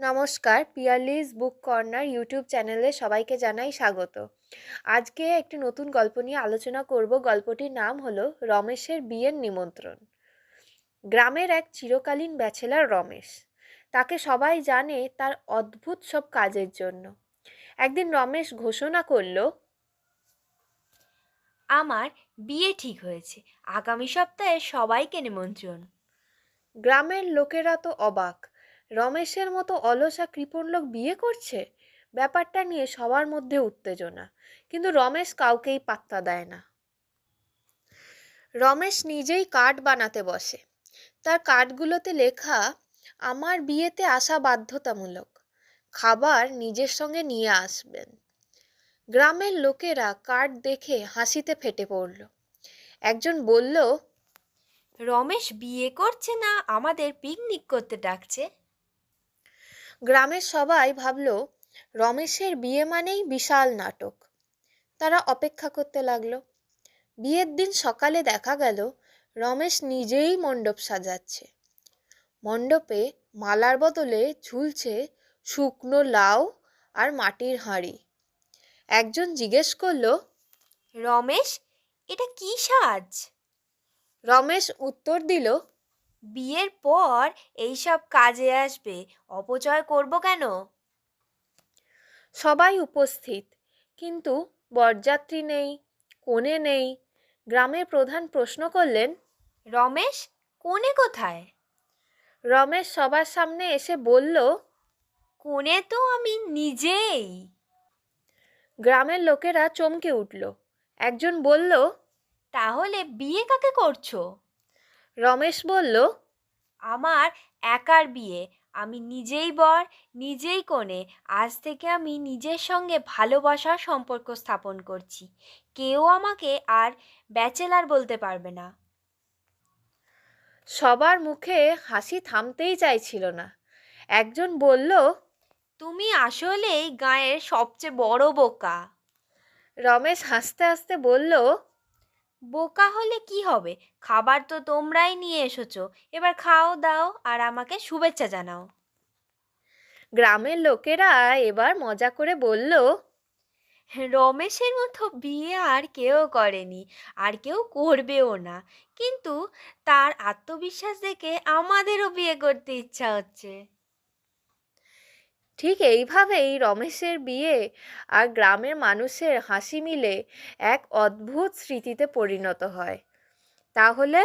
নমস্কার পিয়ারলিস বুক corner YouTube চ্যানেলে সবাইকে জানাই স্বাগত। আজকে একটি নতুন গল্প নিয়ে আলোচনা করব। গল্পটির নাম হলো রমেশের বিয়ের নিমন্ত্রণ। গ্রামের এক চিরকালীন ব্যাচেলার রমেশ। তাকে সবাই জানে তার অদ্ভুত সব কাজের জন্য। একদিন রমেশ ঘোষণা করল আমার বিয়ে ঠিক হয়েছে। আগামী সপ্তাহে সবাইকে নিমন্ত্রণ। গ্রামের লোকেরা তো অবাক। রমেশের মতো অলসা কৃপণ লোক বিয়ে করছে? ব্যাপারটা নিয়ে সবার মধ্যে উত্তেজনা। কিন্তু রমেশ কাউকেই পাত্তা দেয় না। রমেশ নিজেই কার্ড বানাতে বসে। তার কার্ডগুলোতে লেখা, আমার বিয়েতে আসা বাধ্যতামূলক। খাবার নিজের সঙ্গে নিয়ে আসবেন। গ্রামের লোকেরা কার্ড দেখে হাসিতে ফেটে পড়ল। একজন বলল, রমেশ বিয়ে করছে না, আমাদের পিকনিক করতে ডাকছে। গ্রামের সবাই ভাবল রমেশের বিয়ে মানেই বিশাল নাটক। তারা অপেক্ষা করতে লাগল। বিয়ের দিন সকালে দেখা গেল রমেশ নিজেই মণ্ডপ সাজাচ্ছে। মণ্ডপে মালার বদলে ঝুলছে শুকনো লাউ আর মাটির হাঁড়ি। একজন জিজ্ঞেস করল রমেশ এটা কি সাজ? রমেশ উত্তর দিল বিয়ের পর এইসব কাজে আসবে অপচয় করব কেন? সবাই উপস্থিত কিন্তু বরযাত্রী নেই কোণে নেই। গ্রামের প্রধান প্রশ্ন করলেন রমেশ কোণে কোথায়? রমেশ সবার সামনে এসে বলল কোণে তো আমি নিজেই। গ্রামের লোকেরা চমকে উঠল। একজন বলল তাহলে বিয়ে কাকে করছ? রমেশ বলল আমার একার বিয়ে। আমি নিজেই বর নিজেই কোণে আজ থেকে আমি নিজের সঙ্গে ভালোবাসার সম্পর্ক স্থাপন করছি। কেউ আমাকে আর ব্যাচেলার বলতে পারবে না। সবার মুখে হাসি থামতেই চাইছিল না। একজন বলল তুমি আসলেই গাঁয়ের সবচেয়ে বড় বোকা। রমেশ হাসতে হাসতে বলল বোকা হলে কি হবে? খাবার তো তোমরাই নিয়ে এসেছ। এবার খাও দাও আর আমাকে শুভেচ্ছা জানাও। গ্রামের লোকেরা এবার মজা করে বলল রমেশের মতো বিয়ে আর কেউ করেনি আর কেউ করবেও না। কিন্তু তার আত্মবিশ্বাস দেখে আমাদেরও বিয়ে করতে ইচ্ছা হচ্ছে। ঠিক এইভাবেই রমেশের বিয়ে আর গ্রামের মানুষের হাসি মিলে এক অদ্ভুত স্মৃতিতে পরিণত হয়। তাহলে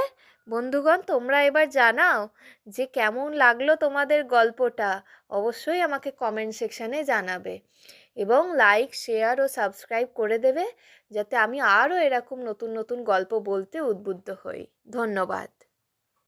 বন্ধুগণ, তোমরা এবার জানাও যে কেমন লাগল তোমাদের গল্পটা। অবশ্যই আমাকে কমেন্ট সেকশানে জানাবে এবং লাইক শেয়ার ও সাবস্ক্রাইব করে দেবে যাতে আমি আরও এরকম নতুন নতুন গল্প বলতে উদ্বুদ্ধ হই। ধন্যবাদ।